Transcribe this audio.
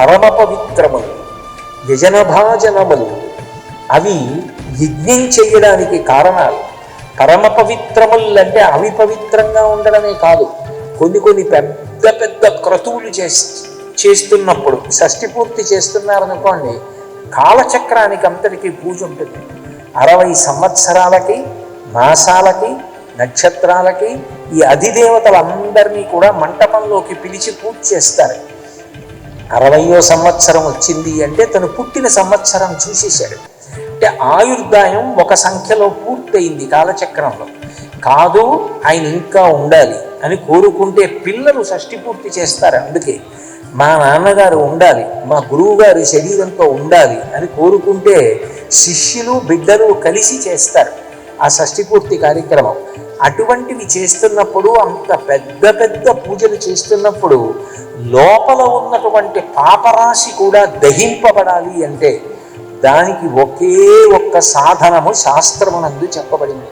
పరమ పవిత్రములు యజనభాజనములు అవి యజ్ఞం చేయడానికి కారణాలు. పరమ పవిత్రములు అంటే అవి పవిత్రంగా ఉండడమే కాదు కొన్ని కొన్ని పెద్ద పెద్ద క్రతువులు చేస్తున్నప్పుడు షష్ఠి పూర్తి చేస్తున్నారనుకోండి కాలచక్రానికి అంతటికీ పూజ ఉంటుంది. అరవై సంవత్సరాలకి మాసాలకి నక్షత్రాలకి ఈ అధిదేవతలందరినీ కూడా మంటపంలోకి పిలిచి పూజ చేస్తారు. అరవయో సంవత్సరం వచ్చింది అంటే తను పుట్టిన సంవత్సరం చూసేశాడు. అంటే ఆయుర్దాయం ఒక సంఖ్యలో పూర్తయింది కాలచక్రంలో. కాదు ఆయన ఇంకా ఉండాలి అని కోరుకుంటే పిల్లలు షష్టి పూర్తి చేస్తారు. అందుకే మా నాన్నగారు ఉండాలి మా గురువు గారి శరీరంతో ఉండాలి అని కోరుకుంటే శిష్యులు బిడ్డలు కలిసి చేస్తారు. ఆ షష్టి పూర్తి కార్యక్రమం. అటువంటివి చేస్తున్నప్పుడు అంత పెద్ద పెద్ద పూజలు చేస్తున్నప్పుడు లోపల ఉన్నటువంటి పాపరాశి కూడా దహింపబడాలి అంటే దానికి ఒకే ఒక్క సాధనము శాస్త్రమునందు చెప్పబడింది.